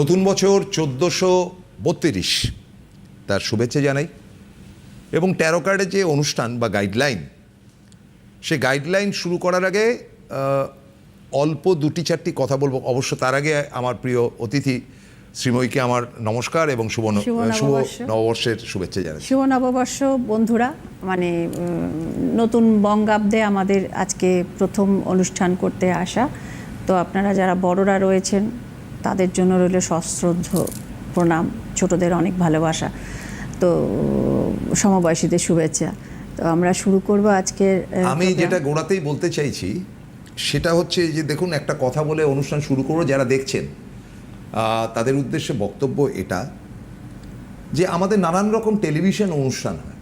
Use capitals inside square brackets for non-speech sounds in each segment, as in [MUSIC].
নতুন বছর চোদ্দোশো বত্রিশ। তার শুভেচ্ছা জানাই। এবং ট্যারো কার্ডের যে অনুষ্ঠান বা গাইডলাইন সে গাইডলাইন শুরু করার আগে অল্প দুটি চারটি কথা বলব। অবশ্য তার আগে আমার প্রিয় অতিথি শ্রীময়ীকে আমার নমস্কার এবং শুভ শুভ নববর্ষের শুভেচ্ছা জানাই। শুভ নববর্ষ বন্ধুরা। মানে নতুন বঙ্গাব্দে আমাদের আজকে প্রথম অনুষ্ঠান করতে আসা। তো আপনারা যারা বড়রা রয়েছেন তাদের জন্য রইল সশ্রদ্ধ প্রণাম ছোটদের অনেক ভালোবাসা। তো সমবয়সীদের শুভেচ্ছা। তো আমরা শুরু করব আজকের আমি যেটা গোড়াতেই বলতে চাইছি সেটা হচ্ছে যে দেখুন একটা কথা বলে অনুষ্ঠান শুরু করব যারা দেখছেন তাদের উদ্দেশ্যে বক্তব্য এটা যে আমাদের নানান রকম টেলিভিশন অনুষ্ঠান হয়।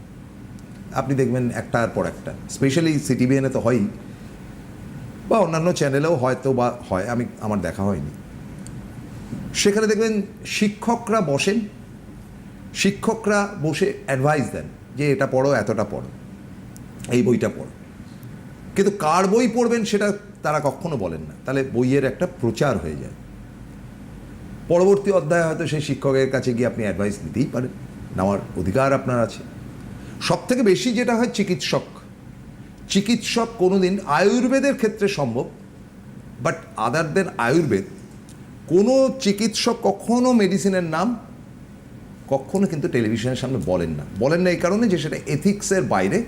আপনি দেখবেন একটার পর একটা স্পেশালি সিটিভিএনে তো হয়ই বা অন্যান্য চ্যানেলেও হয়তো বা হয় আমি আমার দেখা হয়নি। সেখানে দেখবেন শিক্ষকরা বসেন, শিক্ষকরা বসে অ্যাডভাইস দেন যে এটা পড়ো, এতটা পড়ো, এই বইটা পড়ো। কিন্তু কার বই পড়বেন সেটা তারা কখনো বলেন না। তাহলে বইয়ের একটা প্রচার হয়ে যায়। পরবর্তী অধ্যায়ে হয়তো সেই শিক্ষকের কাছে গিয়ে আপনি অ্যাডভাইস নিতেই পারেন। নেওয়ার অধিকার আপনার আছে। সব থেকে বেশি যেটা হয় চিকিৎসক। চিকিৎসক কোনোদিন আয়ুর্বেদের ক্ষেত্রে সম্ভব বাট আদার দেন আয়ুর্বেদ কোনো চিকিৎসক কখনো মেডিসিনের নাম কখনো কিন্তু টেলিভিশনের সামনে বলেন না। বলেন না এই কারণে যে সেটা এথিক্সের বাইরে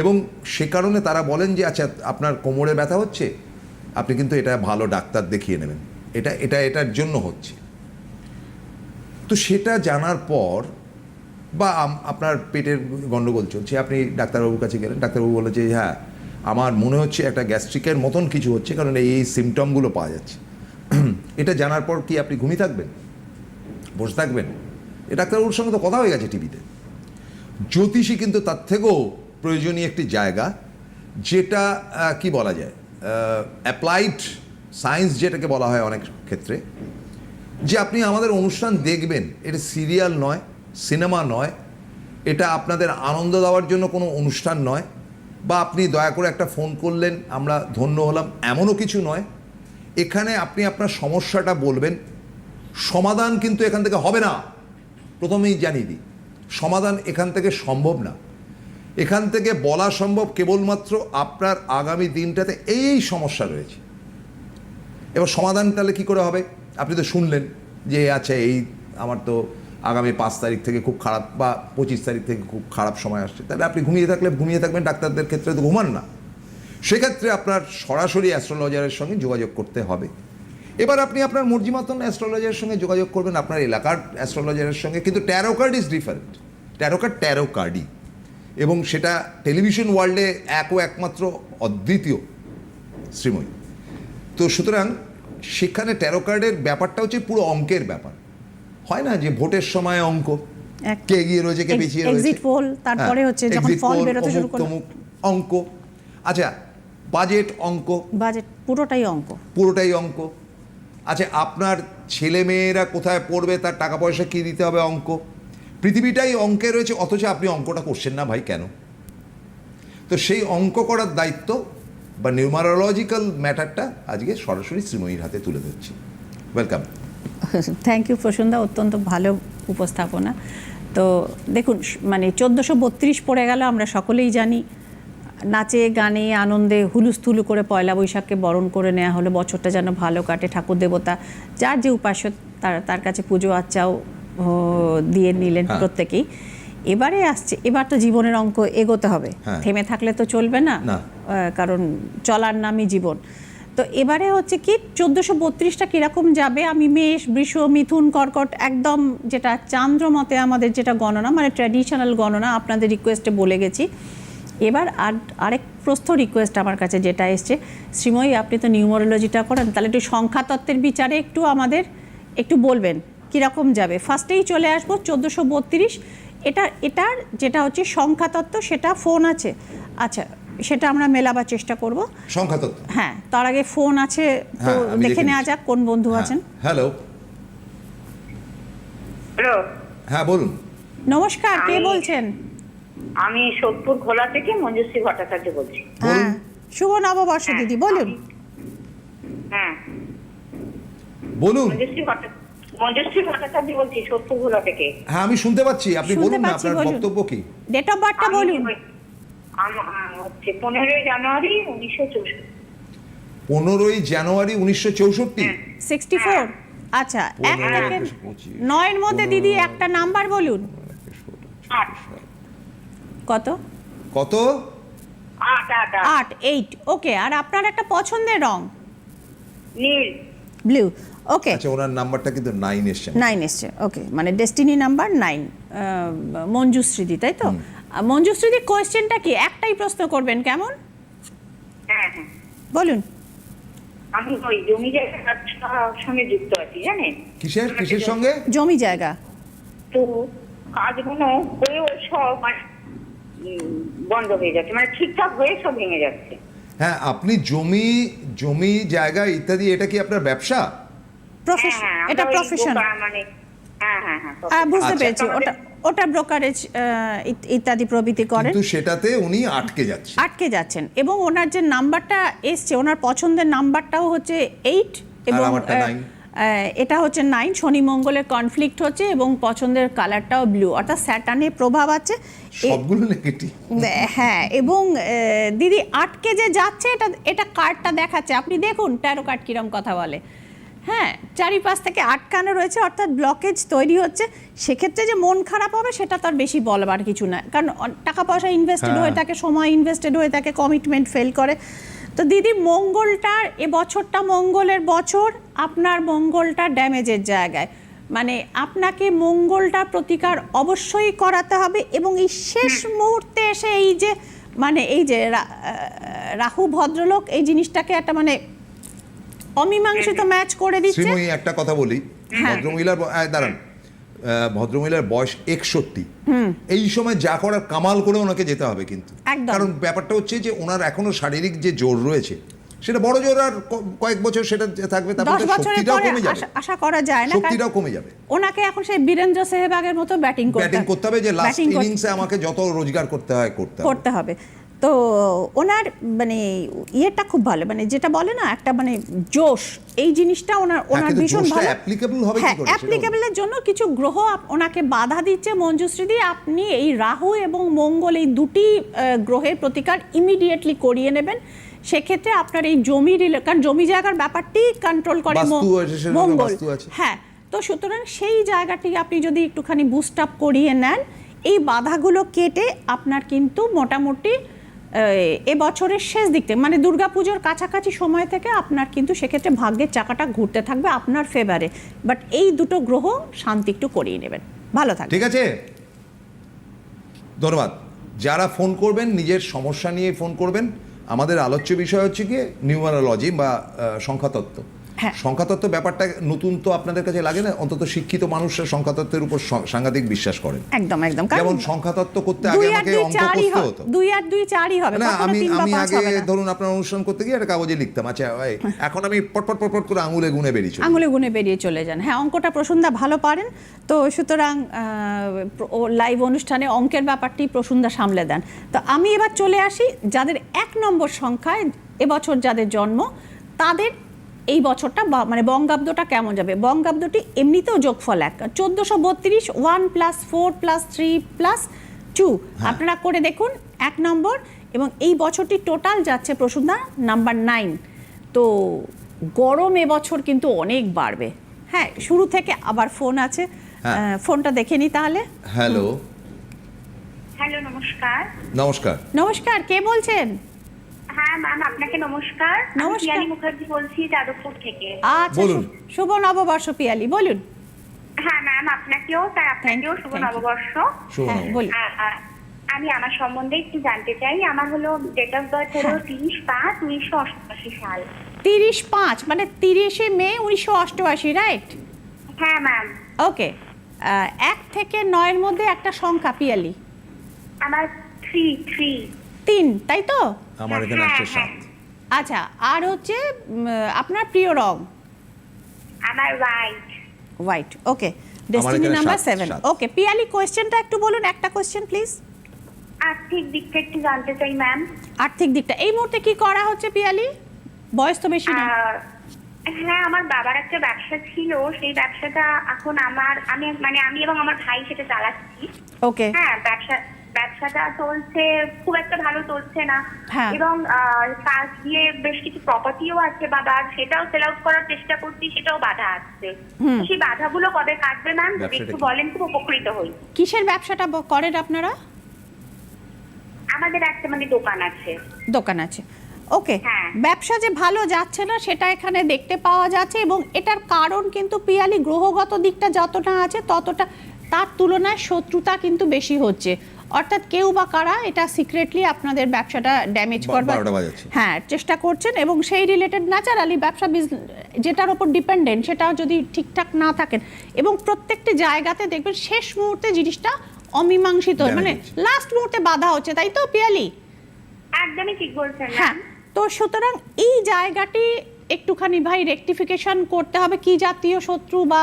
এবং সে কারণে তারা বলেন যে আচ্ছা আপনার কোমরে ব্যথা হচ্ছে, আপনি কিন্তু এটা ভালো ডাক্তার দেখিয়ে নেবেন। এটা এটা, এটার জন্য হচ্ছে। তো সেটা জানার পর বা আপনার পেটের গণ্ডগোল চলছে, আপনি ডাক্তারবাবুর কাছে গেলেন, ডাক্তারবাবু বলে যে হ্যাঁ আমার মনে হচ্ছে একটা গ্যাস্ট্রিকের মতন কিছু হচ্ছে, কারণ এই সিমটমগুলো পাওয়া যাচ্ছে। [CLEARS THROAT] এটা জানার পর কি আপনি ঘুমিয়ে থাকবেন? বসে থাকবেন? এ ডাক্তারবাবুর সঙ্গে তো কথা হয়ে গেছে টিভিতে। জ্যোতিষী কিন্তু তার থেকেও প্রয়োজনীয় একটি জায়গা, যেটা কি বলা যায় অ্যাপ্লাইড সায়েন্স যেটাকে বলা হয় অনেক ক্ষেত্রে, যে আপনি আমাদের অনুষ্ঠান দেখবেন, এটা সিরিয়াল নয় সিনেমা নয়, এটা আপনাদের আনন্দ দেওয়ার জন্য কোনো অনুষ্ঠান নয়, বা আপনি দয়া করে একটা ফোন করলেন, আমরা ধন্য হলাম, এমনও কিছু নয় এখানে আপনি আপনার সমস্যাটা বলবেন, সমাধান কিন্তু এখান থেকে হবে না। প্রথমেই জানিয়ে দিই, সমাধান এখান থেকে সম্ভব না। এখান থেকে বলা সম্ভব কেবলমাত্র আপনার আগামী দিনটাতে এই সমস্যা রয়েছে। এবার সমাধান তাহলে কী করে হবে? আপনি তো শুনলেন যে আচ্ছা এই আমার তো আগামী পাঁচ তারিখ থেকে খুব খারাপ বা পঁচিশ তারিখ থেকে খুব খারাপ সময় আসছে। তাহলে আপনি ঘুমিয়ে থাকলে, ঘুমিয়ে থাকবেন, ডাক্তারদের ক্ষেত্রে তো ঘুমান না। সেক্ষেত্রে আপনার সরাসরি অ্যাস্ট্রোলজারের সঙ্গে যোগাযোগ করতে হবে। এবার আপনি আপনার মর্জি মতন অ্যাস্ট্রোলজারের সঙ্গে যোগাযোগ করবেন আপনার এলাকার অ্যাস্ট্রোলজারের সঙ্গে কিন্তু tarot card is different tarot card tarot কার্ডই এবং সেটা টেলিভিশন ওয়ার্ল্ডে এক ও একমাত্র অদ্বিতীয় শ্রীময়ী। তো সুতরাং সেখানে ট্যারো কার্ডের ব্যাপারটা হচ্ছে পুরো অঙ্কের ব্যাপার। হয় না যে ভোটের সময় অঙ্ক? কে এগিয়ে রয়েছে কে পিছিয়ে রয়েছে? তারপরে হ্যাঁ, হচ্ছে যখন ফল বেরোতে শুরু করল। অঙ্ক। আচ্ছা বাজেট অঙ্ক। বাজেট পুরোটাই অঙ্ক। পুরোটাই অঙ্ক। আচ্ছা আপনার ছেলে মেয়েরা কোথায় পড়বে তার টাকা পয়সা কী দিতে হবে অঙ্ক? পৃথিবীটাই অঙ্কে রয়েছে অথচ আপনি অঙ্কটা করছেন না ভাই কেন? তো সেই অঙ্ক করার দায়িত্ব বা নিউমারোলজিক্যাল ম্যাটারটা আজকে সরাসরি শ্রীময়ীর হাতে তুলে ধরছি। ওয়েলকাম। থ্যাংক ইউ প্রসন্দা অত্যন্ত ভালো উপস্থাপনা। তো দেখুন মানে চোদ্দোশো বত্রিশ পড়ে গেল আমরা সকলেই জানি। নাচে গানে আনন্দে হুলুস্থুলু করে পয়লা বৈশাখকে বরণ করে নেওয়া হলো। বছরটা যেন ভালো কাটে। ঠাকুর দেবতা যার যে উপাস্য তার তার কাছে পুজো আচ্চাও দিয়ে নিলেন হ্যাঁ। প্রত্যেকেই। এবারে আসছে এবার তো জীবনের অঙ্ক এগোতে হবে। হ্যাঁ। থেমে থাকলে তো চলবে না। কারণ চলার নামই জীবন। তো এবারে হচ্ছে কি চোদ্দোশো বত্রিশটা কীরকম যাবে? আমি মেষ বৃষ মিথুন কর্কট একদম যেটা চান্দ্র মতে আমাদের যেটা গণনা মানে ট্র্যাডিশনাল গণনা আপনাদের রিকোয়েস্টে বলে গেছি। এবার আর আরেক প্রস্থ রিকোয়েস্ট আমার কাছে যেটা এসছে শ্রীময়ী আপনি তো নিউমোরোলজিটা করেন তাহলে একটু সংখ্যাতত্ত্বের বিচারে একটু আমাদের একটু বলবেন কীরকম যাবে? ফার্স্টেই চলে আসব চোদ্দোশো বত্রিশ এটা এটার যেটা হচ্ছে সংখ্যাতত্ত্ব সেটা ফোন আছে। আচ্ছা সেটা আমরা মেলাবার চেষ্টা করব। সংখ্যা তত্ত্ব হ্যাঁ তার আগে ফোন আছে তো হ্যাঁ, দেখে দেখে নেওয়া যাক কোন বন্ধু আছেন। হ্যালো। হ্যালো। হ্যাঁ বলুন। নমস্কার কে বলছেন? আমি সোদপুর ঘোলা থেকে মঞ্জুশ্রী ভট্টাচার্য বলছি। হ্যাঁ। শুভ নববর্ষ দিদি বলুন। হ্যাঁ। বলুন। মঞ্জুশ্রী ভট্টাচার্য মঞ্জুশ্রী ভট্টাচার্য বলছি সোদপুর ঘোলা থেকে। হ্যাঁ আমি শুনতে পাচ্ছি। আপনি বলুন না আপনার বক্তব্য কি? ডেট অফ বার্থটা বলুন। হচ্ছে পনেরোই জানুয়ারি উনিশশো চৌষট্টি। পনেরোই জানুয়ারি উনিশশো চৌষট্টি? হ্যাঁ। সিক্সটি ফোর আচ্ছা এক থেকে নয়ের মধ্যে দিদি একটা নাম্বার বলুন। আট কত? কত? আট আট আট। এইট ওকে আর আপনার একটা পছন্দের রং? নীল। ব্লু ওকে আচ্ছা ওনার নাম্বারটা কিন্তু নাইন এসছে। নাইন এসছে ওকে মানে ডেস্টিনি নাম্বার নাইন মঞ্জুশ্রীদি তাই তো? মঞ্জুশ্রীদি কোয়েশ্চেনটা কি? একটাই প্রশ্ন করবেন কেমন? হ্যাঁ হ্যাঁ। বলুন। আমি ওই জমি জায়গার সঙ্গে যুক্ত আছি জানেন? কিসের কিসের সঙ্গে? জমি জায়গা। তো কাজগুলো হয়েও সব মানে বন্ধ হয়ে যাচ্ছে। মানে ঠিকঠাক হয়ে সব ভেঙে যাচ্ছে। হ্যাঁ আপনি জমি জমি জায়গা ইত্যাদি এটা কি আপনার ব্যবসা? প্রফেশন হ্যাঁ, এটা প্রফেশন মানে হ্যাঁ হ্যাঁ হ্যাঁ বুঝতে আচ্ছা। পেরেছি। ওটা ওটা ব্রোকারেজ ইত্যাদি প্রভৃতি করেন। কিন্তু সেটাতে উনি আটকে যাচ্ছে। আটকে যাচ্ছেন। এবং ওনার যে নাম্বারটা এসছে ওনার পছন্দের নাম্বারটাও হচ্ছে এইট এবং আমারটা। আহ, এটা হচ্ছে নাইন। শনি মঙ্গলের কনফ্লিক্ট হচ্ছে এবং পছন্দের কালারটাও ব্লু অর্থাৎ স্যাটানের প্রভাব আছে। সবগুলো নেগেটিভ হ্যাঁ এবং দিদি আটকে যে যাচ্ছে এটা এটা কার্ডটা দেখাচ্ছে। আপনি দেখুন ট্যারো কার্ড কিরম কথা বলে। হ্যাঁ চারিপাশ থেকে আটকানো রয়েছে অর্থাৎ ব্লকেজ তৈরি হচ্ছে। সেক্ষেত্রে যে মন খারাপ হবে সেটা তার বেশি বলবার কিছু না। কারণ টাকা পয়সা ইনভেস্টেড হ্যাঁ। হয়ে থাকে সময় ইনভেস্টেড হয়ে থাকে কমিটমেন্ট ফেল করে। তো দিদি মঙ্গলটার এ বছরটা মঙ্গলের বছর আপনার মঙ্গলটা ড্যামেজের জায়গায়। মানে আপনাকে মঙ্গলটা প্রতিকার অবশ্যই করাতে হবে এবং এই শেষ মুহূর্তে এসে এই যে মানে এই যে রাহু ভদ্রলোক এই জিনিসটাকে একটা মানে অমীমাংসিত ম্যাচ করে দিচ্ছে। একটা কথা বলি। ভদ্রমহিলার দাঁড়ান। ভদ্রমহিলার বয়স একষট্টি। এই সময় যা করার কামাল করে ওনাকে যেতে হবে কিন্তু। কারণ ব্যাপারটা হচ্ছে যে ওনার এখনও শারীরিক যে জোর রয়েছে সেটা বড় জোর আর কয়েক বছর সেটা থাকবে তারপরে শক্তিটাও কমে যাবে। আশা- করা যায় না শক্তিটাও কমে যাবে। ওনাকে এখন সেই বীরেন্দ্র সেহবাগের মতো ব্যাটিং করতে ব্যাটিং করতে হবে যে লাস্ট ইনিংসে আমাকে যত রোজগার করতে হয় করতে হবে। তো ওনার মানে ইয়েটা খুব ভালো মানে যেটা বলে না একটা মানে জোশ এই জিনিসটা ওনার ওনার ভীষণ ভালো। হবে হ্যাঁ অ্যাপ্লিকেবলের জন্য কিছু গ্রহ ওনাকে বাধা দিচ্ছে মঞ্জুশ্রীদি আপনি এই রাহু এবং মঙ্গল এই দুটি গ্রহের প্রতিকার ইমিডিয়েটলি করিয়ে নেবেন। সেক্ষেত্রে আপনার এই জমি কারণ জমি জায়গার ব্যাপারটি কন্ট্রোল করে মঙ্গল। হ্যাঁ তো সুতরাং সেই জায়গাটি আপনি যদি একটুখানি বুস্ট আপ করিয়ে নেন এই বাধাগুলো কেটে আপনার কিন্তু মোটামুটি এ বছরের শেষ দিক থেকে মানে দুর্গাপুজোর কাছাকাছি সময় থেকে আপনার কিন্তু সেক্ষেত্রে ভাগ্যের চাকাটা ঘুরতে থাকবে আপনার ফেভারে বাট এই দুটো গ্রহ শান্তি একটু করিয়ে নেবেন। ভালো থাকবে ঠিক আছে? ধন্যবাদ। যারা ফোন করবেন, নিজের সমস্যা নিয়ে ফোন করবেন, আমাদের আলোচ্য বিষয় হচ্ছে কি নিউমারোলজি বা সংখ্যাতত্ত্ব। সংখ্যাতত্ত্ব ব্যাপারটা নতুন তো আপনাদের কাছে লাগে না? অন্তত শিক্ষিত মানুষরা সংখ্যাতত্ত্বের উপর সাংঘাতিক বিশ্বাস করেন। একদম একদম। যেমন সংখ্যাতত্ত্ব করতে আগে আমাকে অঙ্ক করতে হতো। দুই আর দুই চারই হবে না আমি আমি আগে ধরুন আপনার অনুষ্ঠান করতে গিয়ে একটা কাগজে লিখতাম আচ্ছা এই, এখন আমি পটপট পটপট করে আঙুলে গুনে বেরিয়ে চলি। আঙুলে গুনে বেরিয়ে চলে যান। হ্যাঁ অঙ্কটা প্রসুন্দা ভালো পারেন। তো সুতরাং লাইভ অনুষ্ঠানে অঙ্কের ব্যাপারটি প্রসুন্দা সামলে দেন। তো আমি এবার চলে আসি যাদের এক নম্বর সংখ্যায় এবছর যাদের জন্ম তাদের এই বছরটা বা- মানে বঙ্গাব্দটা কেমন যাবে? বঙ্গাব্দটি এমনিতেও যোগফল এক। চোদ্দোশো বত্রিশ one plus four plus three plus two. আপনারা করে দেখুন এক নম্বর। এবং এই বছরটি টোটাল যাচ্ছে প্রসুন্দা নাম্বার নাইন। তো গরম এবছর কিন্তু অনেক বাড়বে। হ্যাঁ শুরু থেকে আবার ফোন আছে। হ্যাঁ। ফোনটা দেখে নি তাহলে। হ্যালো। হ্যালো নমস্কার। নমস্কার। নমস্কার কে বলছেন? হ্যাঁ ম্যাম আপনাকে নমস্কার। নমস্কার। পিয়ালি মুখার্জি বলছি যাদবপুর থেকে। আচ্ছা বলুন। শু- শুভ নববর্ষ পিয়ালি বলুন। হ্যাঁ ম্যাম আপনাকেও তাই আপনাকেও শুভ thank you. নববর্ষ। শুভ হ্যাঁ নববর্ষ। বলুন। আ- আ- আমি আমার সম্বন্ধে একটু জানতে চাই। আমার হলো ডেট অফ বার্থ হলো হ্যাঁ। তিরিশ পাঁচ উনিশশো অষ্টআশি সাল। তিরিশ পাঁচ মানে তিরিশে মে উনিশশো অষ্টআশি রাইট হ্যাঁ ম্যাম ওকে এক থেকে নয়ের মধ্যে একটা সংখ্যা পিয়ালি। আমার থ্রি থ্রি তিন তাই তো? আমার এখানে হ্যাঁ, হ্যাঁ। সাত। আচ্ছা আর হচ্ছে আপনার প্রিয় রং? আমার right white okay destiny number সাত, সেভেন ওকে পিয়ালি কোয়েশ্চেনটা একটু বলুন একটা কোয়েশ্চেন প্লিজ আর্থিক দিকটা একটু জানতে চাই ম্যাম আর্থিক দিকটা। এই মুহূর্তে কি করা হচ্ছে পিয়ালি? বয়স তো বেশি না। হ্যাঁ আমার বাবার একটা ব্যবসা ছিল সেই ব্যবসাটা এখন আমার আমি মানে আমি এবং আমার ভাই সেটা চালাচ্ছি। ওকে হ্যাঁ ব্যবসা ব্যবসাটা চলছে খুব একটা ভালো চলছে না। হ্যাঁ। এবং কাজ দিয়ে বেশ কিছু প্রপার্টিও আছে বাবার সেটাও সেল আউট করার চেষ্টা করছি সেটাও বাধা আসছে। সেই বাধাগুলো কবে কাটবে ম্যাম যদি একটু বলেন খুব উপকৃত হই। কিসের ব্যবসাটা করেন আপনারা? আমাদের একটা মানে দোকান আছে। দোকান আছে। ওকে হ্যাঁ। ব্যবসা যে ভালো যাচ্ছে না সেটা এখানে দেখতে পাওয়া যাচ্ছে এবং এটার কারণ কিন্তু পিয়ালি গ্রহগত দিকটা যতটা আছে ততটা তার তুলনায় শত্রুতা কিন্তু বেশি হচ্ছে। অর্থাৎ কেউ বা কারা এটা সিক্রেটলি আপনাদের ব্যবসাটা ড্যামেজ করবার হ্যাঁ চেষ্টা করছেন এবং সেই রিলেটেড ন্যাচারালি ব্যবসা যেটার উপর ডিপেন্ডেন্ট সেটাও যদি ঠিকঠাক না থাকেন এবং প্রত্যেকটি জায়গাতে দেখবেন শেষ মুহূর্তে জিনিসটা অমীমাংসিত মানে লাস্ট মুহূর্তে বাধা হচ্ছে তাই তো পিয়ালি? একদমই ঠিক বলছেন হ্যাঁ তো সুতরাং এই জায়গাটি একটুখানি ভাই রেকটিফিকেশন করতে হবে কি জাতীয় শত্রু বা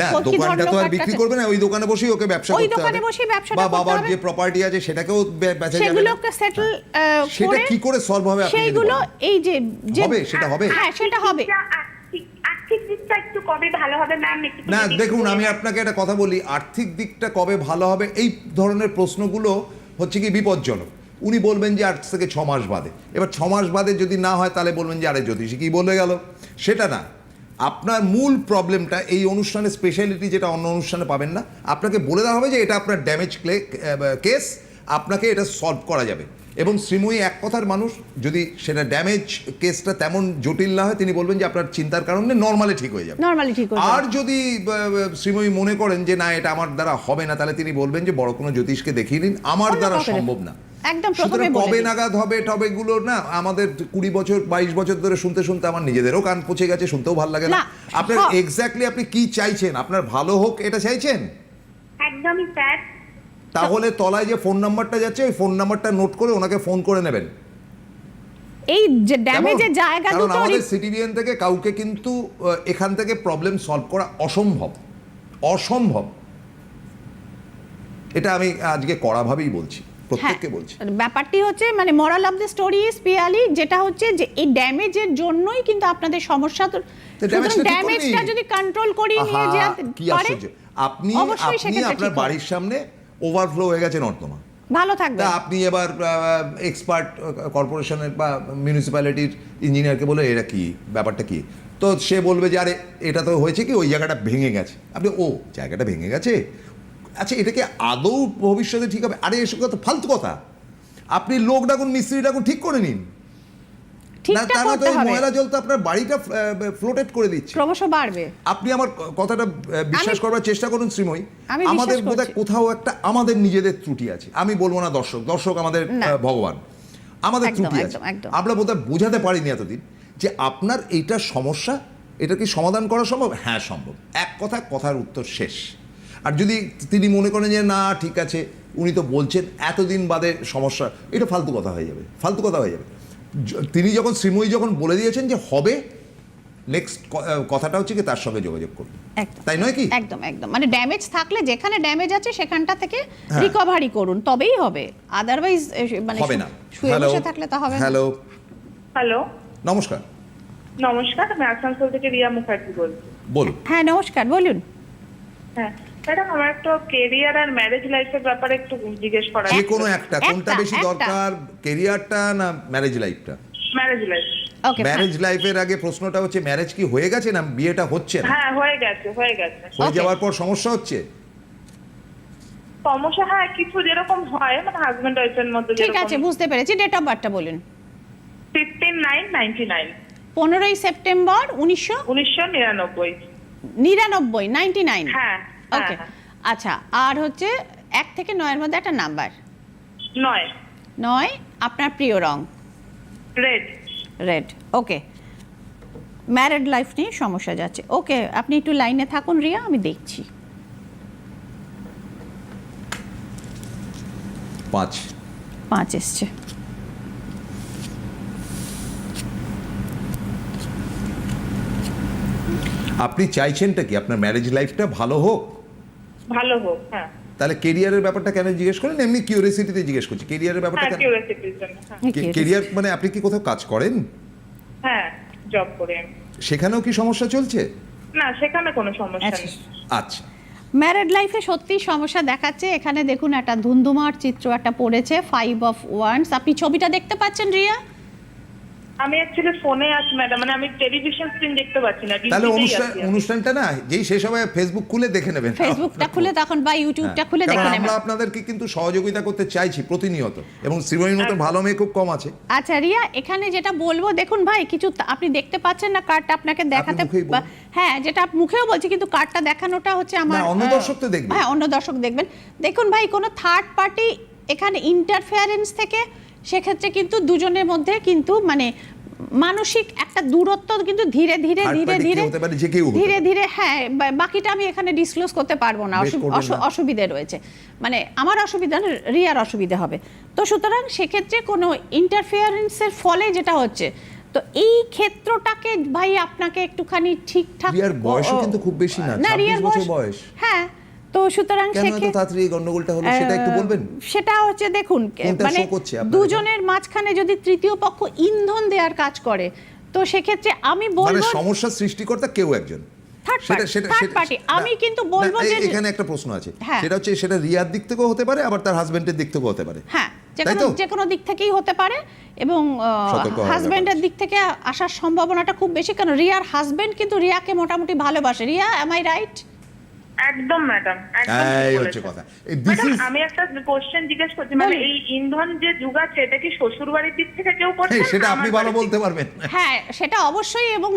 না কি দোকানটা ধরনের তো আর বিক্রি করবে না ওই দোকানে বসেই ওকে ব্যবসা করতে হবে। ওই দোকানে হবে বসেই ব্যবসাটা বা করতে বাবার যে প্রপার্টি আছে সেটাকেও বেচা যাবে সেগুলোকে সেটেল সেটা কি করে solve হবে আপনি সেইগুলো এই যে যে হবে? সেটা হবে? হ্যাঁ সেটা হবে। দিকটা আর্থিক- আর্থিক দিকটা একটু কবে ভালো হবে ম্যাম না দেখুন আমি আপনাকে একটা কথা বলি। আর্থিক দিকটা কবে ভালো হবে? এই ধরনের প্রশ্নগুলো হচ্ছে কি বিপজ্জনক। উনি বলবেন যে আট থেকে ছ মাস বাদে। এবার ছ মাস বাদে যদি না হয় তাহলে বলবেন যে আরে জ্যোতিষী কি বলে গেল? সেটা না। আপনার মূল প্রবলেমটা এই অনুষ্ঠানের স্পেশালিটি যেটা অন্য অনুষ্ঠানে পাবেন না আপনাকে বলে দেওয়া হবে যে এটা আপনার ড্যামেজ ক্লে কেস আপনাকে এটা সলভ করা যাবে। এবং শ্রীময়ী এক কথার মানুষ যদি সেটা ড্যামেজ কেসটা তেমন জটিল না হয় তিনি বলবেন যে আপনার চিন্তার কারণে নর্মালি ঠিক হয়ে যাবে। নর্মালি ঠিক আর যদি শ্রীময়ী মনে করেন যে না এটা আমার দ্বারা হবে না তাহলে তিনি বলবেন যে বড় কোনো জ্যোতিষকে দেখিয়ে নিন আমার দ্বারা সম্ভব না। একদম প্রথমে কবে নাগাদ হবে টবে গুলো না আমাদের কুড়ি বছর বাইশ বছর ধরে শুনতে শুনতে আমার নিজেদেরও কান পচে গেছে শুনতেও ভালো লাগে না। আপনার এক্স্যাক্টলি আপনি কি চাইছেন? আপনার ভালো হোক এটা চাইছেন? একদমই স্যার। তাহলে তলায় যে ফোন নাম্বারটা যাচ্ছে ওই ফোন নাম্বারটা নোট করে ওনাকে ফোন করে নেবেন। এই যে? ড্যামেজের জায়গা দুটো আমাদের সিটিভিএন থেকে কাউকে কিন্তু এখান থেকে প্রবলেম সলভ করা অসম্ভব। অসম্ভব। এটা আমি আজকে কড়াভাবেই বলছি। প্রত্যেককে হ্যাঁ, বলছি। ব্যাপারটি হচ্ছে মানে moral of the story is Piyali যেটা হচ্ছে যে এই ড্যামেজের জন্যই কিন্তু আপনাদের সমস্যা তো করে ড্যামেজটা যদি কন্ট্রোল করিয়ে নিয়ে যেতে পারে আপনি আপনি আপনার বাড়ির সামনে ওভারফ্লো হয়ে গেছে নর্দমা। ভালো থাকবে আপনি এবার এক্সপার্ট কর্পোরেশনের বা মিউনিসিপ্যালিটির ইঞ্জিনিয়ারকে বলে এটা কি? ব্যাপারটা কি? তো সে বলবে যে আরে এটা তো হয়েছে কি? ওই জায়গাটা ভেঙে গেছে। আপনি ও জায়গাটা ভেঙে গেছে? আচ্ছা এটা কি আদৌ ভবিষ্যতে ঠিক হবে? আরে এসব কথা ফালতু কথা। আপনি লোক ডাকুন মিস্ত্রি ডাকুন ঠিক করে নিন। তা না তো ময়লা জল তো আপনার বাড়িটা ফ্লোটেড করে দিচ্ছে। ক্রমশ বাড়বে। আপনি আমার কথাটা বিশ্বাস করবার চেষ্টা করুন শ্রীময়ী। আমাদের বোধহয় কোথাও একটা আমাদের নিজেদের ত্রুটি আছে। আমি বলব না দর্শক দর্শক আমাদের ভগবান। আমাদের ত্রুটি আছে। আমরা বোধহয় বোঝাতে পারিনি এতদিন যে আপনার এইটা সমস্যা এটা কি সমাধান করা সম্ভব? হ্যাঁ সম্ভব। এক কথা কথার উত্তর শেষ। আর যদি তিনি মনে করেন যে না ঠিক আছে। উনি তো বলছেন এতদিন বাদে সমস্যা। এটা ফালতু কথা হয়ে যাবে ফালতু কথা হয়ে যাবে। তিনি যখন শ্রীময়ী যখন বলে দিয়েছেন যে হবে নেক্সট কথাটা হচ্ছে কি তার সঙ্গে যোগাযোগ করুন। তাই নয় কি? একদম একদম। মানে ড্যামেজ থাকলে যেখানে ড্যামেজ আছে সেখানটা থেকে হ্যাঁ। রিকভারি করুন। তবেই হবে। আদারওয়াইজ মানে হবে না। শুয়ে বসে থাকলে তা হবে হ্যালো হ্যালো নমস্কার। নমস্কার আমি আসানসোল থেকে রিয়া মুখার্জি বলছি। বলুন। হ্যাঁ নমস্কার বলুন। হ্যাঁ। ম্যাডাম আমার একটু কেরিয়ার আর ম্যারেজ লাইফের ব্যাপারে একটু জিজ্ঞেস করার যে কোনো একটা কোনটা বেশি দরকার কেরিয়ারটা না ম্যারেজ লাইফটা ম্যারেজ লাইফ ওকে ম্যারেজ লাইফের আগে প্রশ্নটা হচ্ছে ম্যারেজ কি হয়ে গেছে না বিয়েটা হচ্ছে না? হ্যাঁ হয়ে গেছে হয়ে গেছে। হয়ে যাওয়ার পর সমস্যা হচ্ছে? সমস্যা হ্যাঁ কিছু যেরকম হয় মানে হাজবেন্ড ওয়াইফের মধ্যে ঠিক আছে বুঝতে পেরেছি। ডেট অফ বার্থটা বলুন। ফিফটিন নাইন নাইনটি নাইন পনেরোই সেপ্টেম্বর উনিশশো উনিশশো নিরানব্বই। নিরানব্বই নাইনটি নাইন হ্যাঁ। ওকে হ্যাঁ, আচ্ছা আর হচ্ছে এক থেকে নয়ের মধ্যে একটা নাম্বার। নয়। নয় আপনার প্রিয় রং? Red. Red okay. Married life নিয়ে সমস্যা যাচ্ছে। ওকে আপনি একটু লাইনে থাকুন রিয়া আমি দেখছি। পাঁচ। পাঁচ এসছে। আপনি চাইছেনটা কি? আপনার ম্যারেজ লাইফটা ভালো হোক? ভালো হোক হ্যাঁ। তাহলে কেরিয়ারের ব্যাপারটা কেন জিজ্ঞেস করেন? এমনি কিউরিয়াসিটিতে জিজ্ঞেস করছি কেরিয়ারের ব্যাপারটা হ্যাঁ কেন? হ্যাঁ। Okay, কেরিয়ার মানে আপনি কি কোথাও কাজ করেন? হ্যাঁ জব করে সেখানেও কি সমস্যা চলছে? না সেখানে কোনো সমস্যা আচ্ছা। নেই। আচ্ছা। ম্যারেড লাইফে সত্যি সমস্যা দেখাচ্ছে। এখানে দেখুন একটা ধুন্ধুমার চিত্র একটা পড়েছে ফাইভ অফ ওয়ান্স আপনি ছবিটা দেখতে পাচ্ছেন রিয়া? আমি অ্যাকচুয়ালি ফোনে আছি ম্যাডাম মানে আমি টেলিভিশন স্ক্রিন দেখতে পাচ্ছি না তাহলে অনুষ্ঠান অনুষ্ঠানটা না যেই শেষ হবে ফেসবুক খুলে দেখে নেবেন। ফেসবুকটা খুলে তখন বা ইউটিউবটা খুলে হ্যাঁ। কারণ দেখে আমরা নেবেন। আপনাদেরকে কিন্তু সহযোগিতা করতে চাইছি প্রতিনিয়ত এবং শ্রীমণীর মতো ভালো মেয়ে খুব কম আছে। আচ্ছা রিয়া এখানে যেটা বলব দেখুন ভাই কিছু আপনি দেখতে পাচ্ছেন না কার্ডটা আপনাকে দেখাতে হ্যাঁ যেটা মুখেও বলছি কিন্তু কার্ডটা দেখানোটা হচ্ছে আমার অন্য দর্শক তো দেখবে। হ্যাঁ অন্য দর্শক দেখবেন। দেখুন ভাই কোনো থার্ড পার্টি এখানে ইন্টারফেয়ারেন্স থেকে সেক্ষেত্রে কিন্তু দুজনের মধ্যে কিন্তু মানে মানসিক একটা দূরত্ব কিন্তু ধীরে ধীরে ধীরে ধীরে ধীরে ধীরে হ্যাঁ বাকিটা আমি এখানে ডিসক্লোজ করতে পারব না। অসুবিধে রয়েছে। মানে আমার অসুবিধা না রিয়ার অসুবিধা হবে। তো সুতরাং সেক্ষেত্রে কোনো ইন্টারফিয়ারেন্সের ফলে যেটা হচ্ছে তো এই ক্ষেত্রটাকে ভাই আপনাকে একটুখানি ঠিকঠাক রিয়ার ও- কিন্তু খুব বেশি না, না 26 রিয়ার বছর বয়স বয়স। হ্যাঁ তো সুতরাং সেক্ষেত্রে তাড়াতাড়ি গন্ডগোলটা হলো? সেটা একটু বলবেন? সেটা হচ্ছে দেখুন মানে দুজনের মাঝখানে যদি তৃতীয় পক্ষ ইন্ধন দেওয়ার কাজ করে তো সেক্ষেত্রে আমি মানে বলব সমস্যার সৃষ্টিকর্তা কেউ একজন। আমি কিন্তু বলব যে- এখানে একটা প্রশ্ন আছে। হ্যাঁ। সেটা হচ্ছে সেটা রিয়ার দিক থেকেও হতে পারে আবার তার হাজবেন্ডের দিক থেকেও হতে পারে। হ্যাঁ যে কোনো দিক থেকেই হতে পারে এবং হাজবেন্ডের দিক থেকে আসার সম্ভাবনাটা খুব বেশি কারণ রিয়ার হাজবেন্ড কিন্তু রিয়াকে মোটামুটি ভালোবাসে। রিয়া এম আই রাইট একদম ম্যাডাম এই হচ্ছে কথা। আমি একটা কোশ্চেন জিজ্ঞেস করছি মানে এই ইন্ধন যে যুগাচ্ছে এটা কি শ্বশুর বাড়ির দিক থেকে কেউ করছে? হ্যাঁ, সেটা আপনি ভালো বলতে পারবেন। হ্যাঁ সেটা অবশ্যই এবং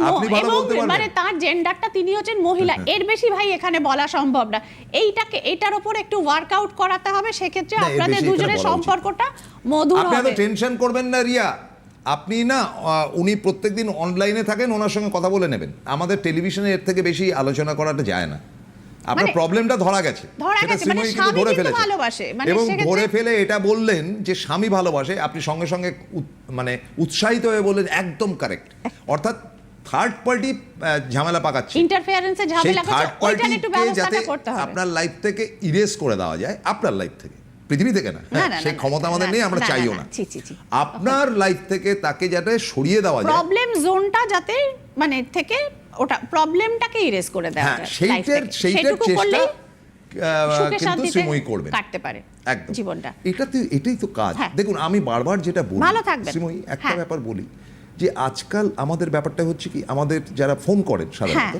মানে তার জেন্ডারটা তিনি হচ্ছেন মহিলা। এর বেশি ভাই এখানে বলা সম্ভব না। এইটাকে এটার উপর একটু ওয়ার্কআউট করাতে হবে সেক্ষেত্রে আপনাদের দুজনের সম্পর্কটা মধুর আপনি টেনশন করবেন না রিয়া। আপনি না উনি প্রত্যেকদিন অনলাইনে থাকেন ওনার সঙ্গে কথা বলে নেবেন। আমাদের টেলিভিশনে এর থেকে বেশি আলোচনা করাটা যায় না। আপনার মানে- প্রবলেমটা ধরা গেছে। সেটা মানে কিন্তু ধরে ফেলেছে। মানে এবং ধরে ফেলে এটা বললেন যে স্বামী ভালোবাসে আপনি সঙ্গে সঙ্গে মানে উৎসাহিত হয়ে বললেন একদম কারেক্ট অর্থাৎ থার্ড পার্টি ঝামেলা পাকাচ্ছে। ইন্টারফেয়ারেন্সে ঝামেলা থার্ড পার্টিকে যাতে আপনার লাইফ থেকে ইরেজ করে দেওয়া যায় আপনার লাইফ থেকে। পৃথিবী থেকে না। হ্যাঁ, সেই ক্ষমতা আমাদের নেই আমরা চাইও না। আপনার লাইফ থেকে তাকে যাতে সরিয়ে দেওয়া যায়। প্রবলেম জোনটা যাতে মানে থেকে ওটা প্রবলেমটাকে ইরেজ করে দেওয়া হ্যাঁ যায় সেইটার সেইটার চেষ্টা কিন্তু শ্রীময়ী করবে কাটতে পারে একদম। জীবনটা। এটা তো এটাই তো কাজ। হ্যাঁ। দেখুন আমি বারবার যেটা বলি ভালো থাকবেন। শ্রীময়ী একটা হ্যাঁ। ব্যাপার বলি যে আজকাল আমাদের ব্যাপারটা হচ্ছে কি আমাদের যারা ফোন করেন সাধারণত।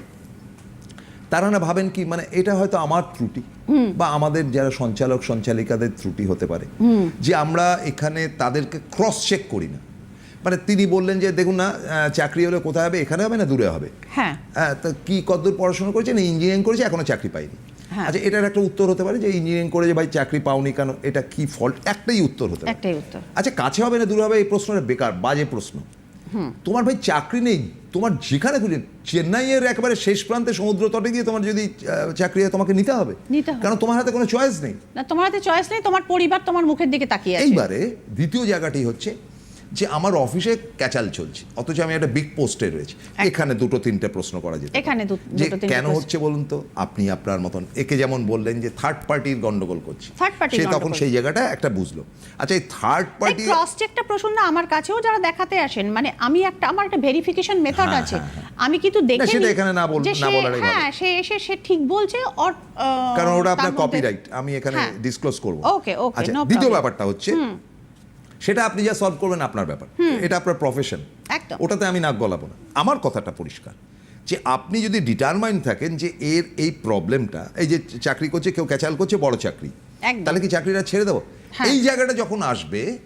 তারা না ভাবেন কি মানে এটা হয়তো আমার ত্রুটি বা আমাদের যারা সঞ্চালক সঞ্চালিকাদের ত্রুটি হতে পারে। যে আমরা এখানে তাদেরকে ক্রস চেক করি না। মানে তিনি বললেন যে দেখুন না চাকরি হলে কোথায় হবে? এখানে হবে না দূরে হবে? হ্যাঁ। হ্যাঁ তা কি কতদূর পড়াশোনা করেছেন ইঞ্জিনিয়ারিং করেছে এখনও চাকরি পাইনি হ্যাঁ। আচ্ছা এটার একটা উত্তর হতে পারে যে ইঞ্জিনিয়ারিং করে যে ভাই চাকরি পাওনি কেন? এটা কি ফল্ট একটাই উত্তর হতে পারে। একটাই উত্তর। আচ্ছা কাছে হবে না দূরে হবে? এই প্রশ্নটা বেকার বাজে প্রশ্ন। তোমার ভাই চাকরি নেই তোমার যেখানে খুঁজে চেন্নাইয়ের একেবারে শেষ প্রান্তে সমুদ্র তটে গিয়ে তোমার যদি চাকরি হয় তোমাকে নিতে হবে। কারণ তোমার হাতে কোনো চয়েস নেই। না তোমার হাতে চয়েস নেই তোমার পরিবার তোমার মুখের দিকে তাকিয়ে এইবারে দ্বিতীয় জায়গাটি হচ্ছে যে আমার অফিসে ক্যাচাল চলছে অথচ আমি একটা বিগ পোস্টে রয়েছে। এখানে দুটো তিনটে প্রশ্ন করা যেত এখানে যে কেন হচ্ছে বলুন তো? আপনি আপনার মতন একে যেমন বললেন যে থার্ড পার্টির গন্ডগোল করছে। সে তখন সেই জায়গাটা একটা বুঝলো। আচ্ছা এই থার্ড পার্টি ক্রস চেকটা প্রশ্ন আমার কাছেও যারা দেখাতে আসেন মানে আমি একটা আমার একটা ভেরিফিকেশন মেথড হ্যাঁ, আছে। হ্যাঁ, আমি কিন্তু দেখে সেটা এখানে না বল- না বলার হ্যাঁ সে এসে সে ঠিক বলছে অর কারণ ওটা আপনার কপিরাইট আমি এখানে হ্যাঁ। ডিসক্লোজ করব। ওকে okay, আচ্ছা দ্বিতীয় ব্যাপারটা হচ্ছে সেটা আপনি যা সলভ করবেন আপনার ব্যাপার। এটা আপনার প্রফেশন ওটাতে আমি নাক গলাবো না। আমার কথাটা পরিষ্কার। যে আপনি যদি ডিটারমাইন থাকেন যে এর এই প্রবলেমটা এই যে চাকরি করছে কেউ ক্যাচাল করছে বড় চাকরি। তাহলে কি চাকরিটা ছেড়ে দেবো? হ্যাঁ। এই জায়গাটা যখন আসবে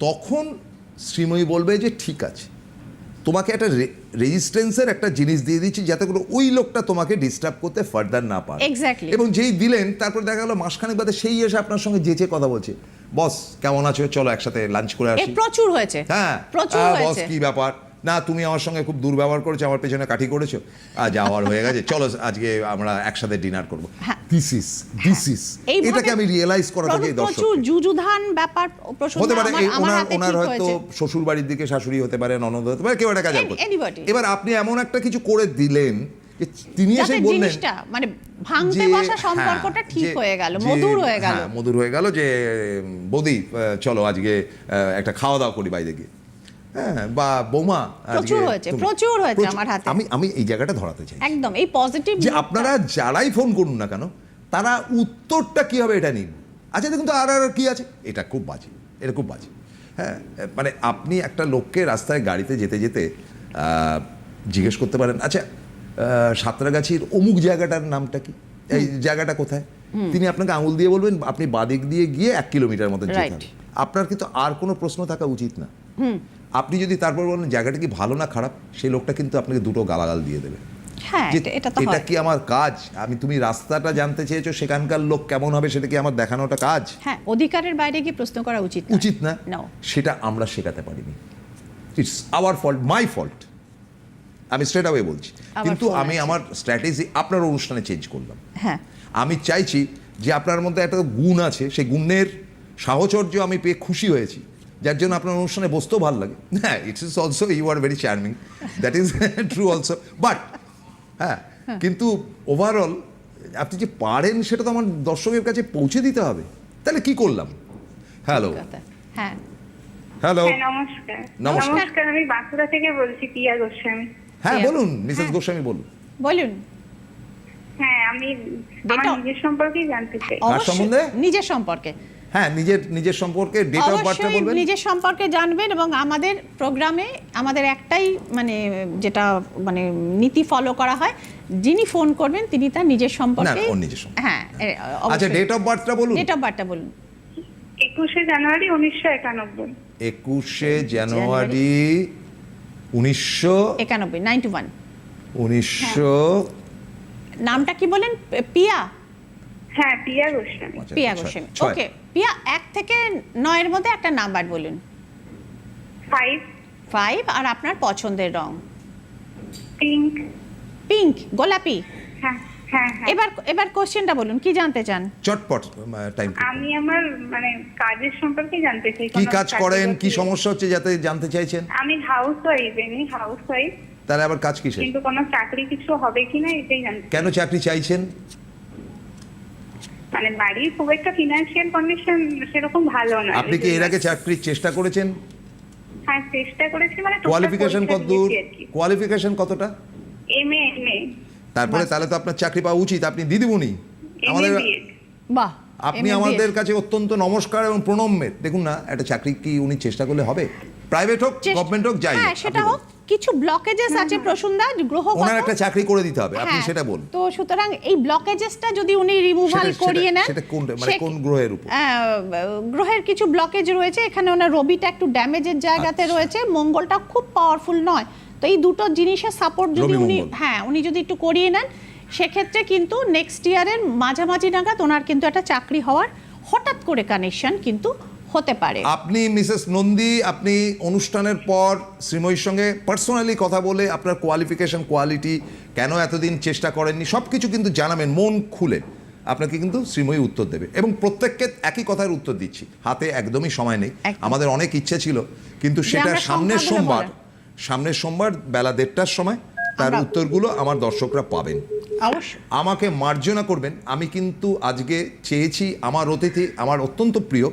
তখন শ্রীময়ী বলবে যে ঠিক আছে। তোমাকে একটা রেজিস্ট্যান্সের একটা জিনিস দিয়ে দিচ্ছি যাতে করে ওই লোকটা তোমাকে ডিস্টার্ব করতে ফার্দার না পারে। এবং যেই দিলেন তারপর দেখা গেলো মাসখানেক বাদে সেই এসে আপনার সঙ্গে যেচে কথা বলছে। বস কেমন আছো? চলো একসাথে লাঞ্চ করে আসি। প্রচুর হয়েছে। হ্যাঁ। প্রচুর আহ, বস কি ব্যাপার? না তুমি আমার সঙ্গে খুব দুর্ব্যবহার করেছ আমার পেছনে কাঠি করেছ। আজ যাওয়ার হয়ে গেছে। চলো আজকে আমরা একসাথে ডিনার করব। দিস ইস দিস এইভাবে এটাকে আমি রিয়েলাইজ করা থেকে প্রচুর- প্রচুর যুযুধান ব্যাপার প্রশ্ন হতে পারে আমার ওনার হাতে ওনার হয়তো হয়েছে। শ্বশুর বাড়ির দিকে শাশুড়ি হতে পারে ননদ হতে পারে কেউ একটা কাজ এবার আপনি এমন একটা কিছু করে দিলেন যে তিনি এসে বললেন মানে ভাঙতে বসা সম্পর্কটা হ্যাঁ, ঠিক হয়ে গেল মধুর হয়ে গেল। হ্যাঁ, মধুর হয়ে গেল যে বৌদি চলো আজকে একটা খাওয়া দাওয়া করি বাইরে গিয়ে। হ্যাঁ বা বোমা প্রচুর হয়েছে, প্রচুর হয়েছে আমার হাতে। আমি আমি এই জায়গাটা ধরাতে চাই। একদম এই পজিটিভ যে আপনারা যারাই ফোন করুন না কেন তারা উত্তরটা কি হবে এটা নিন? আচ্ছা দেখুন তো আর আর কি আছে? এটা খুব বাজে এটা খুব বাজে। হ্যাঁ মানে আপনি একটা লোককে রাস্তায় গাড়িতে যেতে যেতে আহ, জিজ্ঞেস করতে পারেন আচ্ছা সাঁতরাগাছির অমুক জায়গাটার নামটা কি? এই জায়গাটা কোথায়? তিনি আপনাকে আঙুল দিয়ে বলবেন আপনি বাদিক দিয়ে গিয়ে এক কিলোমিটার মতো যেতে আপনার কিন্তু আর কোনো প্রশ্ন থাকা উচিত না। আপনি যদি তারপর বলেন জায়গাটা কি ভালো না খারাপ? সেই লোকটা কিন্তু আপনাকে দুটো গালাগাল দিয়ে দেবে। হ্যাঁ এটা- কি আমার কাজ? আমি তুমি রাস্তাটা জানতে চেয়েছো সেখানকার লোক কেমন হবে সেটা কি আমার দেখানোটা কাজ? হ্যাঁ অধিকারের বাইরে গিয়ে প্রশ্ন করা উচিত উচিত না। সেটা আমরা শেখাতে পারিনি। It's our fault my fault আমি স্ট্রেট অ্যাওয়ে বলছি। কিন্তু আমি আমার স্ট্র্যাটেজি আপনার অনুষ্ঠানে চেঞ্জ করলাম। হ্যাঁ। আমি চাইছি যে আপনার মধ্যে একটা গুণ আছে সেই গুণের সাহচর্য আমি পেয়ে খুশি হয়েছি। যার জন্য আপনার অনুষ্ঠানে বসতেও ভালো লাগে। হ্যাঁ it's is also you are very charming that is true also but হ্যাঁ কিন্তু ওভারঅল আপনি যে পারেন সেটা তো আমার দর্শকের কাছে পৌঁছে দিতে হবে। তাহলে কি করলাম? হ্যালো হ্যাঁ। হ্যালো হ্যাঁ নমস্কার। নমস্কার। নমস্কার আমি বাঁকুড়া থেকে বলছি পিয়া গোস্বামী। হ্যাঁ বলুন মিসেস গোস্বামী বলুন। বলুন। হ্যাঁ আমি আমার নিজের সম্পর্কেই জানতে চাই। কার সম্বন্ধে? নিজের সম্পর্কে। হ্যাঁ নিজের নিজের সম্পর্কে ডেট অফ বার্থটা বলবেন। নিজের সম্পর্কে জানবেন এবং আমাদের প্রোগ্রামে আমাদের একটাই মানে যেটা মানে নীতি ফলো করা হয় যিনি ফোন করবেন তিনি তার নিজের সম্পর্কে ওর নিজের সম্পর্কে। হ্যাঁ আচ্ছা ডেট অফ বার্থটা বলুন। ডেট অফ বার্থটা বলুন। একুশে জানুয়ারি উনিশশো একানব্বই। একুশে জানুয়ারি উনিশশো একানব্বই নাইনটি ওয়ান উনিশশো নামটা কি বলেন? পিয়া? হ্যাঁ পিয়া গোস্বামী। আচ্ছা, পিয়া ছয়- গোস্বামী। ওকে পিয়া এক থেকে নয়ের মধ্যে একটা নাম্বার বলুন। ফাইভ। ফাইভ আর আপনার পছন্দের রং? পিঙ্ক। পিঙ্ক গোলাপি? হ্যাঁ। হ্যাঁ হ্যাঁ। এবার এবার কোশ্চেনটা বলুন কি জানতে চান? চটপট টাইম আমি আমার মানে কাজের সম্পর্কে জানতে চাই কি কাজ করেন কি সমস্যা হচ্ছে যাতে জানতে চাইছেন? আমি হাউস ওয়াইফ এমনি হাউস ওয়াইফ তাহলে আবার কাজ কিসের? কিন্তু কোনো চাকরি কিছু হবে কিনা এটাই জানতে কেন চাকরি চাইছেন? মানে বাড়ির খুব একটা ফিনান্সিয়াল কন্ডিশন সেরকম ভালো না আপনি কি এর আগে চাকরির চেষ্টা করেছেন? হ্যাঁ চেষ্টা করেছি মানে কোয়ালিফিকেশন কত দূর কোয়ালিফিকেশন কতটা? এম এ এম এ তারপরে তাহলে তো আপনার চাকরি পাওয়া উচিত আপনি দিদিমণি আমাদের বাহ আপনি আমাদের কাছে অত্যন্ত নমস্কার এবং প্রণম্যের। দেখুন না একটা চাকরি কি উনি চেষ্টা করলে হবে? প্রাইভেট হোক গভর্নমেন্ট হোক যাই হ্যাঁ সেটা হোক। কিছু ব্লকেজেস আছে প্রসূনদা গ্রহগত ওনার একটা চাকরি করে দিতে হবে আপনি হ্যাঁ, সেটা বলুন। তো সুতরাং এই ব্লকেজেসটা যদি উনি রিমুভাল করিয়ে নেন সেটা কোন মানে কোন গ্রহের উপর? আহ, গ্রহের কিছু ব্লকেজ রয়েছে। এখানে ওনার রবিটা একটু ড্যামেজের জায়গাতে আচ্ছা। রয়েছে। মঙ্গলটা খুব পাওয়ারফুল নয়। তো এই দুটো জিনিসের সাপোর্ট যদি উনি হ্যাঁ উনি যদি একটু করিয়ে নেন সেক্ষেত্রে কিন্তু নেক্সট ইয়ারের মাঝামাঝি নাগাদ ওনার কিন্তু একটা চাকরি হওয়ার হঠাৎ করে কানেকশন কিন্তু হতে পারে। আপনি মিসেস নন্দী আপনি অনুষ্ঠানের পর শ্রীময়ীর সঙ্গে পার্সোনালি কথা বলে আপনার কোয়ালিফিকেশন কোয়ালিটি কেন এতদিন চেষ্টা করেননি সব কিছু কিন্তু জানাবেন মন খুলে। আপনাকে কিন্তু শ্রীময়ী উত্তর দেবে। এবং প্রত্যেককে একই কথার উত্তর দিচ্ছি। হাতে একদমই সময় নেই। আমাদের অনেক ইচ্ছে ছিল কিন্তু সেটা সামনের সোমবার। সামনের সোমবার বেলা দেড়টার সময় তার উত্তরগুলো আমার দর্শকরা পাবেন। অবশ্যই। আমাকে মার্জনা করবেন। আমি কিন্তু আজকে চেয়েছি আমার অতিথি আমার অত্যন্ত প্রিয়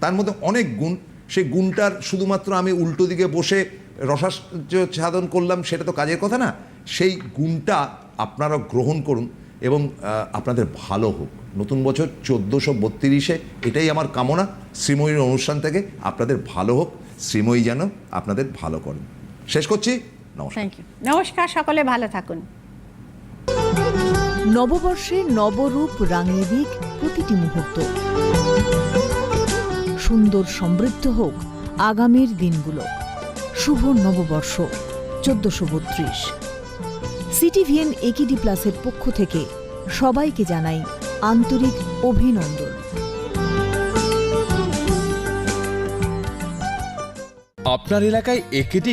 তার মধ্যে অনেক গুণ। সেই গুণটার শুধুমাত্র আমি উল্টো দিকে বসে রসাস্য সাধন করলাম সেটা তো কাজের কথা না। সেই গুণটা আপনারা গ্রহণ করুন এবং আপনাদের ভালো হোক। নতুন বছর চোদ্দোশো বত্রিশে এটাই আমার কামনা। শ্রীময়ীর অনুষ্ঠান থেকে আপনাদের ভালো হোক। শ্রীময়ী যেন আপনাদের ভালো করেন। শেষ করছি। নমস্কার। থ্যাংক ইউ নমস্কার সকলে ভালো থাকুন। নববর্ষে নবরূপ রাঙিয়ে দিক প্রতিটি মুহূর্ত। সুন্দর সমৃদ্ধ হোক আগামীর দিনগুলো। শুভ নববর্ষ চোদ্দশো বত্রিশ। সিটিভিএন একিডি প্লাসের পক্ষ থেকে সবাইকে জানাই আন্তরিক অভিনন্দন। আপনার এলাকায় একেডি